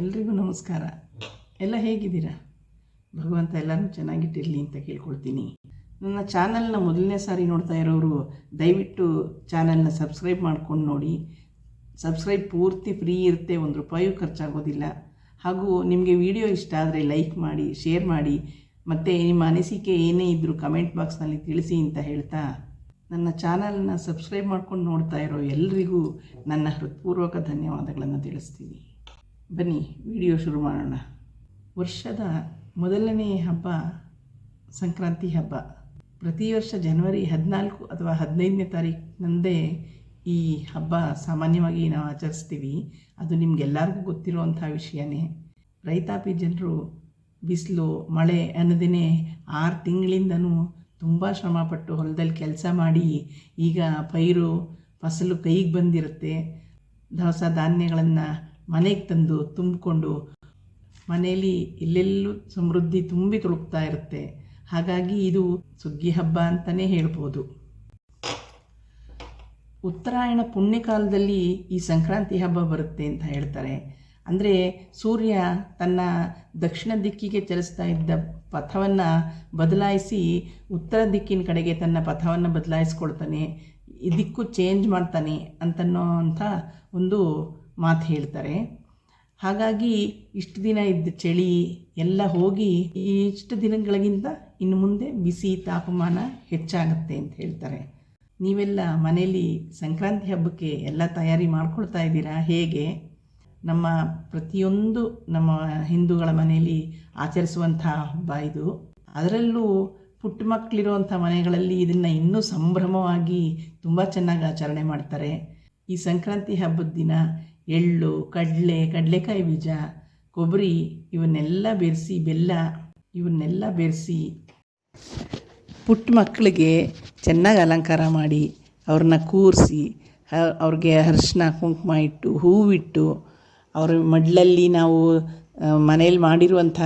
ಎಲ್ರಿಗೂ ನಮಸ್ಕಾರ. ಎಲ್ಲ ಹೇಗಿದ್ದೀರಾ? ಭಗವಂತ ಎಲ್ಲರೂ ಚೆನ್ನಾಗಿಟ್ಟಿರಲಿ ಅಂತ ಕೇಳ್ಕೊಳ್ತೀನಿ. ನನ್ನ ಚಾನಲ್ನ ಮೊದಲನೇ ಸಾರಿ ನೋಡ್ತಾ ಇರೋರು, ದಯವಿಟ್ಟು ಚಾನಲ್ನ ಸಬ್ಸ್ಕ್ರೈಬ್ ಮಾಡ್ಕೊಂಡು ನೋಡಿ. ಸಬ್ಸ್ಕ್ರೈಬ್ ಪೂರ್ತಿ ಫ್ರೀ ಇರುತ್ತೆ, ಒಂದು ರೂಪಾಯೂ ಖರ್ಚಾಗೋದಿಲ್ಲ. ಹಾಗೂ ನಿಮಗೆ ವಿಡಿಯೋ ಇಷ್ಟ ಆದರೆ ಲೈಕ್ ಮಾಡಿ ಶೇರ್ ಮಾಡಿ, ಮತ್ತು ನಿಮ್ಮ ಅನಿಸಿಕೆ ಏನೇ ಇದ್ದರೂ ಕಮೆಂಟ್ ಬಾಕ್ಸ್ನಲ್ಲಿ ತಿಳಿಸಿ ಅಂತ ಹೇಳ್ತಾ, ನನ್ನ ಚಾನಲ್ನ ಸಬ್ಸ್ಕ್ರೈಬ್ ಮಾಡ್ಕೊಂಡು ನೋಡ್ತಾ ಇರೋ ಎಲ್ರಿಗೂ ನನ್ನ ಹೃತ್ಪೂರ್ವಕ ಧನ್ಯವಾದಗಳನ್ನು ತಿಳಿಸ್ತೀನಿ. ಬನ್ನಿ, ವಿಡಿಯೋ ಶುರು ಮಾಡೋಣ. ವರ್ಷದ ಮೊದಲನೇ ಹಬ್ಬ ಸಂಕ್ರಾಂತಿ ಹಬ್ಬ. ಪ್ರತಿ ವರ್ಷ ಜನವರಿ ಹದಿನಾಲ್ಕು ಅಥವಾ ಹದಿನೈದನೇ ತಾರೀಕಿನಂದೇ ಈ ಹಬ್ಬ ಸಾಮಾನ್ಯವಾಗಿ ನಾವು ಆಚರಿಸ್ತೀವಿ. ಅದು ನಿಮಗೆಲ್ಲರಿಗೂ ಗೊತ್ತಿರುವಂಥ ವಿಷಯನೇ. ರೈತಾಪಿ ಜನರು ಬಿಸಿಲು, ಮಳೆ ಅನ್ನೋದೇ ಆರು ತಿಂಗಳಿಂದನೂ ತುಂಬ ಶ್ರಮಪಟ್ಟು ಹೊಲದಲ್ಲಿ ಕೆಲಸ ಮಾಡಿ ಈಗ ಪೈರು, ಫಸಲು ಕೈಗೆ ಬಂದಿರುತ್ತೆ. ದವಸ ಧಾನ್ಯಗಳನ್ನು ಮನೆಗೆ ತಂದು ತುಂಬಿಕೊಂಡು ಮನೆಯಲ್ಲಿ ಎಲ್ಲೆಲ್ಲೂ ಸಮೃದ್ಧಿ ತುಂಬಿ ತುಳುಕ್ತಾ ಇರುತ್ತೆ. ಹಾಗಾಗಿ ಇದು ಸುಗ್ಗಿ ಹಬ್ಬ ಅಂತಲೇ ಹೇಳ್ಬೋದು. ಉತ್ತರಾಯಣ ಪುಣ್ಯಕಾಲದಲ್ಲಿ ಈ ಸಂಕ್ರಾಂತಿ ಹಬ್ಬ ಬರುತ್ತೆ ಅಂತ ಹೇಳ್ತಾರೆ. ಅಂದರೆ ಸೂರ್ಯ ತನ್ನ ದಕ್ಷಿಣ ದಿಕ್ಕಿಗೆ ಚಲಿಸ್ತಾ ಇದ್ದ ಪಥವನ್ನು ಬದಲಾಯಿಸಿ ಉತ್ತರ ದಿಕ್ಕಿನ ಕಡೆಗೆ ತನ್ನ ಪಥವನ್ನು ಬದಲಾಯಿಸ್ಕೊಳ್ತಾನೆ ದಿಕ್ಕು ಚೇಂಜ್ ಮಾಡ್ತಾನೆ ಅಂತನ್ನೋ ಅಂಥ ಒಂದು ಮಾತು ಹೇಳ್ತಾರೆ. ಹಾಗಾಗಿ ಇಷ್ಟು ದಿನ ಇದ್ದ ಚಳಿ ಎಲ್ಲ ಹೋಗಿ ಇಷ್ಟು ದಿನಗಳಿಗಿಂತ ಇನ್ನು ಮುಂದೆ ಬಿಸಿ ತಾಪಮಾನ ಹೆಚ್ಚಾಗುತ್ತೆ ಅಂತ ಹೇಳ್ತಾರೆ. ನೀವೆಲ್ಲ ಮನೆಯಲ್ಲಿ ಸಂಕ್ರಾಂತಿ ಹಬ್ಬಕ್ಕೆ ಎಲ್ಲ ತಯಾರಿ ಮಾಡ್ಕೊಳ್ತಾ ಇದ್ದೀರಾ? ಹೇಗೆ? ನಮ್ಮ ಪ್ರತಿಯೊಂದು ನಮ್ಮ ಹಿಂದೂಗಳ ಮನೆಯಲ್ಲಿ ಆಚರಿಸುವಂಥ ಹಬ್ಬ ಇದು. ಅದರಲ್ಲೂ ಪುಟ್ಟ ಮಕ್ಕಳಿರುವಂಥ ಮನೆಗಳಲ್ಲಿ ಇದನ್ನು ಇನ್ನೂ ಸಂಭ್ರಮವಾಗಿ ತುಂಬ ಚೆನ್ನಾಗಿ ಆಚರಣೆ ಮಾಡ್ತಾರೆ. ಈ ಸಂಕ್ರಾಂತಿ ಹಬ್ಬದ ದಿನ ಎಳ್ಳು, ಕಡಲೆ, ಕಡಲೆಕಾಯಿ ಬೀಜ, ಕೊಬ್ಬರಿ, ಇವನ್ನೆಲ್ಲ ಬೆರೆಸಿ, ಬೆಲ್ಲ, ಇವನ್ನೆಲ್ಲ ಬೆರೆಸಿ ಪುಟ್ಟ ಮಕ್ಕಳಿಗೆ ಚೆನ್ನಾಗಿ ಅಲಂಕಾರ ಮಾಡಿ ಅವ್ರನ್ನ ಕೂರಿಸಿ ಅವ್ರಿಗೆ ಅರಿಶಿನ, ಕುಂಕುಮ ಇಟ್ಟು, ಹೂವಿಟ್ಟು, ಅವ್ರ ಮಡ್ಲಲ್ಲಿ ನಾವು ಮನೆಯಲ್ಲಿ ಮಾಡಿರುವಂಥ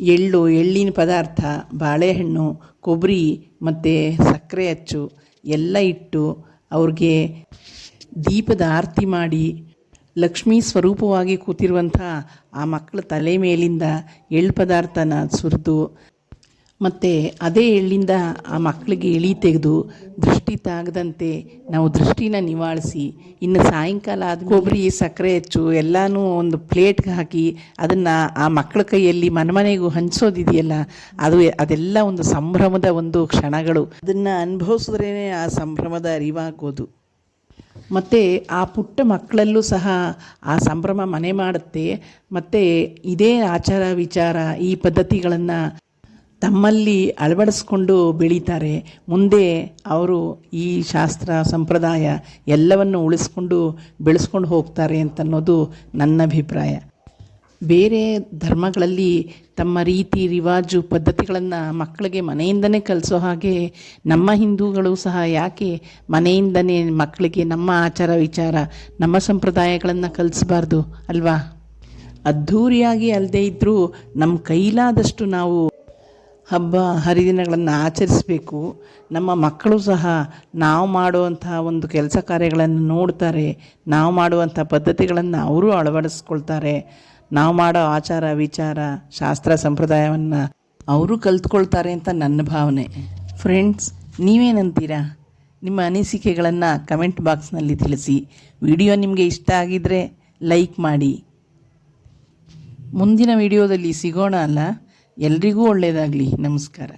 ಎಳ್ಳು, ಎಳ್ಳಿನ ಪದಾರ್ಥ, ಬಾಳೆಹಣ್ಣು, ಕೊಬ್ಬರಿ ಮತ್ತು ಸಕ್ಕರೆ ಅಚ್ಚು ಎಲ್ಲ ಇಟ್ಟು ಅವ್ರಿಗೆ ದೀಪದ ಆರತಿ ಮಾಡಿ ಲಕ್ಷ್ಮೀ ಸ್ವರೂಪವಾಗಿ ಕೂತಿರುವಂಥ ಆ ಮಕ್ಕಳ ತಲೆ ಮೇಲಿಂದ ಎಳ್ಳು ಪದಾರ್ಥನ ಸುರಿದು ಮತ್ತು ಅದೇ ಎಳ್ಳಿಂದ ಆ ಮಕ್ಕಳಿಗೆ ಇಳಿ ತೆಗೆದು ದೃಷ್ಟಿ ತಾಗದಂತೆ ನಾವು ದೃಷ್ಟಿನ ನಿವಾಳಿಸಿ, ಇನ್ನು ಸಾಯಂಕಾಲ ಆದ ಕೊಬ್ಬರಿ, ಸಕ್ಕರೆ ಹೆಚ್ಚು ಎಲ್ಲನೂ ಒಂದು ಪ್ಲೇಟ್ಗೆ ಹಾಕಿ ಅದನ್ನು ಆ ಮಕ್ಕಳ ಕೈಯಲ್ಲಿ ಮನೆಮನೆಗೂ ಹಂಚೋದಿದೆಯಲ್ಲ ಅದು ಅದೆಲ್ಲ ಒಂದು ಸಂಭ್ರಮದ ಒಂದು ಕ್ಷಣಗಳು. ಅದನ್ನು ಅನುಭವಿಸಿದ್ರೇ ಆ ಸಂಭ್ರಮದ ಅರಿವಾಗೋದು. ಮತ್ತು ಆ ಪುಟ್ಟ ಮಕ್ಕಳಲ್ಲೂ ಸಹ ಆ ಸಂಭ್ರಮ ಮನೆ ಮಾಡುತ್ತೆ. ಮತ್ತು ಇದೇ ಆಚಾರ ವಿಚಾರ ಈ ಪದ್ಧತಿಗಳನ್ನು ತಮ್ಮಲ್ಲಿ ಅಳವಡಿಸ್ಕೊಂಡು ಬೆಳೀತಾರೆ. ಮುಂದೆ ಅವರು ಈ ಶಾಸ್ತ್ರ, ಸಂಪ್ರದಾಯ ಎಲ್ಲವನ್ನು ಉಳಿಸ್ಕೊಂಡು ಬೆಳೆಸ್ಕೊಂಡು ಹೋಗ್ತಾರೆ ಅಂತನ್ನೋದು ನನ್ನ ಅಭಿಪ್ರಾಯ. ಬೇರೆ ಧರ್ಮಗಳಲ್ಲಿ ತಮ್ಮ ರೀತಿ, ರಿವಾಜು, ಪದ್ಧತಿಗಳನ್ನು ಮಕ್ಕಳಿಗೆ ಮನೆಯಿಂದನೇ ಕಲಿಸೋ ಹಾಗೆ ನಮ್ಮ ಹಿಂದೂಗಳು ಸಹ ಯಾಕೆ ಮನೆಯಿಂದನೇ ಮಕ್ಕಳಿಗೆ ನಮ್ಮ ಆಚಾರ ವಿಚಾರ, ನಮ್ಮ ಸಂಪ್ರದಾಯಗಳನ್ನು ಕಲಿಸಬಾರ್ದು ಅಲ್ವಾ? ಅದ್ಧೂರಿಯಾಗಿ ಅಲ್ಲದೇ ಇದ್ದರೂ ನಮ್ಮ ಕೈಲಾದಷ್ಟು ನಾವು ಹಬ್ಬ ಹರಿದಿನಗಳನ್ನು ಆಚರಿಸಬೇಕು. ನಮ್ಮ ಮಕ್ಕಳು ಸಹ ನಾವು ಮಾಡುವಂಥ ಒಂದು ಕೆಲಸ ಕಾರ್ಯಗಳನ್ನು ನೋಡ್ತಾರೆ. ನಾವು ಮಾಡುವಂಥ ಪದ್ಧತಿಗಳನ್ನು ಅವರು ಅಳವಡಿಸ್ಕೊಳ್ತಾರೆ. ನಾವು ಮಾಡೋ ಆಚಾರ ವಿಚಾರ, ಶಾಸ್ತ್ರ ಸಂಪ್ರದಾಯವನ್ನು ಅವರು ಕಲ್ತ್ಕೊಳ್ತಾರೆ ಅಂತ ನನ್ನ ಭಾವನೆ. ಫ್ರೆಂಡ್ಸ್ ನೀವೇನಂತೀರಾ? ನಿಮ್ಮ ಅನಿಸಿಕೆಗಳನ್ನು ಕಮೆಂಟ್ ಬಾಕ್ಸ್ನಲ್ಲಿ ತಿಳಿಸಿ. ವಿಡಿಯೋ ನಿಮಗೆ ಇಷ್ಟ ಆಗಿದ್ದರೆ ಲೈಕ್ ಮಾಡಿ. ಮುಂದಿನ ವಿಡಿಯೋದಲ್ಲಿ ಸಿಗೋಣ ಅಲ್ಲ? ಎಲ್ರಿಗೂ ಒಳ್ಳೆಯದಾಗಲಿ ನಮಸ್ಕಾರ.